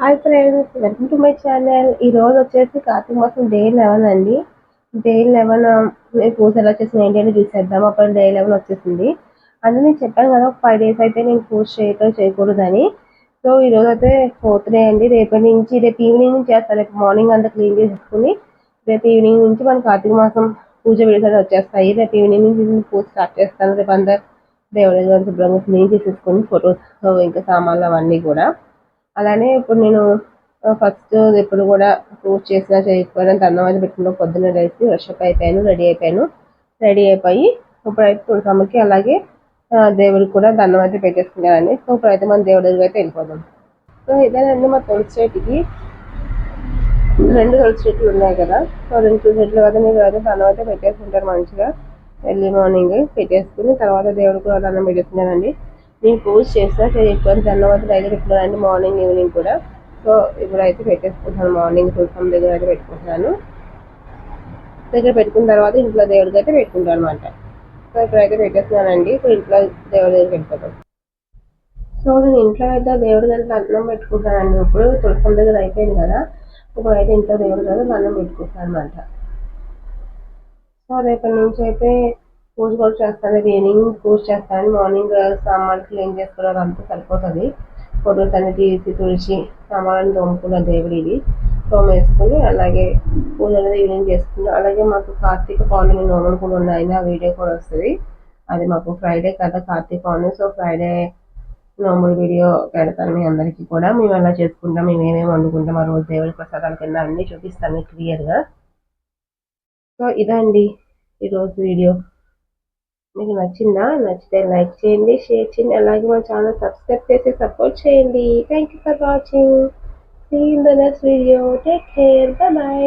Hi friends welcome to my channel. ఈ రోజు వచ్చేసి కార్తీక మాసం డే లెవెన్ అండి. డే లెవెన్ పూజ ఎలా చేసిన ఏంటి అని చూసేద్దాం. అప్పుడు డే లెవెన్ వచ్చేసింది. అందులో నేను చెప్పాను కదా ఒక ఫైవ్ డేస్ అయితే నేను పూజ చేయటం చేయకూడదని. సో ఈ రోజు అయితే ఫోర్త్ డే అండి. రేపటి నుంచి రేపు ఈవినింగ్ నుంచి చేస్తాను రేపు మార్నింగ్ అంతా క్లీన్ చేసుకుని రేపు ఈవినింగ్ నుంచి మన కార్తీక మాసం పూజ వీడియోస్ వచ్చేస్తాయి. రేపు ఈవినింగ్ నుంచి పూజ స్టార్ట్ చేస్తాను. రేపు అందరు దేవుడి శుభ్రంగా క్లీన్ చేసేసుకొని ఫొటోస్ ఇంకా సామాన్లు అవన్నీ కూడా. అలానే ఇప్పుడు నేను ఫస్ట్ ఎప్పుడు కూడా పూజ చేసినా చేయకపోయినా దండం అయితే పెట్టుకున్న పొద్దున్న లేచి వర్షప్ అయిపోయాను రెడీ అయిపోయాను. రెడీ అయిపోయి ఇప్పుడైతే తులసమ్మకి అలాగే దేవుడికి కూడా దండం అయితే పెట్టేసుకున్నానండి సో ఇప్పుడైతే మన దేవుడి దగ్గర అయితే వెళ్ళిపోదాం. సో ఇదేనండి మా తులసి చెట్టుకి. రెండు తులసి చెట్లు ఉన్నాయి కదా. సో రెండు తులసి చెట్లు కదా మీరు అయితే దండం అయితే పెట్టేసుకుంటారు మంచిగా. ఎర్లీ మార్నింగ్ పెట్టేసుకుని తర్వాత దేవుడికి కూడా దండం పెట్టేసుకున్నానండి నేను పూజ చేస్తా ఎక్కువ ధన్యవాదాలు అయితే పెట్టుకున్నాను మార్నింగ్ ఈవినింగ్ కూడా. సో ఇప్పుడైతే పెట్టేసుకుంటాను మార్నింగ్ తులసం దగ్గర అయితే పెట్టుకుంటున్నాను దగ్గర పెట్టుకున్న తర్వాత ఇంట్లో దేవుడికి అయితే పెట్టుకుంటాను అనమాట సో ఇప్పుడైతే పెట్టేస్తున్నానండి ఇప్పుడు ఇంట్లో దేవుడి దగ్గర పెట్టుకుంటాం సో నేను ఇంట్లో అయితే దేవుడి దగ్గర అన్నం పెట్టుకుంటానండి ఇప్పుడు తులసం దగ్గర అయిపోయింది కదా. ఇప్పుడు అయితే ఇంట్లో దేవుడి దగ్గర అన్నం పెట్టుకుంటాను అనమాట సో రేపటి నుంచి అయితే పూజ కూడా చేస్తాను ఈవినింగ్ పూజ చేస్తాను మార్నింగ్ సామాన్లు క్లీన్ చేసుకోవడం అంతా సరిపోతుంది. ఫొటోస్ అన్ని తీసి తుడిచి సామాన్లు తోముకున్న దేవుడిది తోమేసుకుని అలాగే పూజ అనేది ఈవినింగ్ చేసుకున్నాం అలాగే మాకు కార్తీక పౌర్ణమి నోములు కూడా ఉన్నాయి ఆ వీడియో కూడా వస్తుంది. అది మాకు ఫ్రైడే కదా కార్తీక పౌర్ణమి. సో ఫ్రైడే నోముల వీడియో పెడతాను మీ అందరికీ కూడా. మేము ఎలా చేసుకుంటాం మేము ఏమేమి వండుకుంటాం ఆ రోజు దేవుడి ప్రసాదాల కింద అన్నీ చూపిస్తాను క్లియర్గా సో ఇదండి ఈరోజు వీడియో. మీకు నచ్చిందా? నచ్చితే లైక్ చేయండి షేర్ చేయండి అలాగే మా ఛానల్ సబ్స్క్రైబ్ చేసి సపోర్ట్ చేయండి. Thank you for watching see in the next video take care bye bye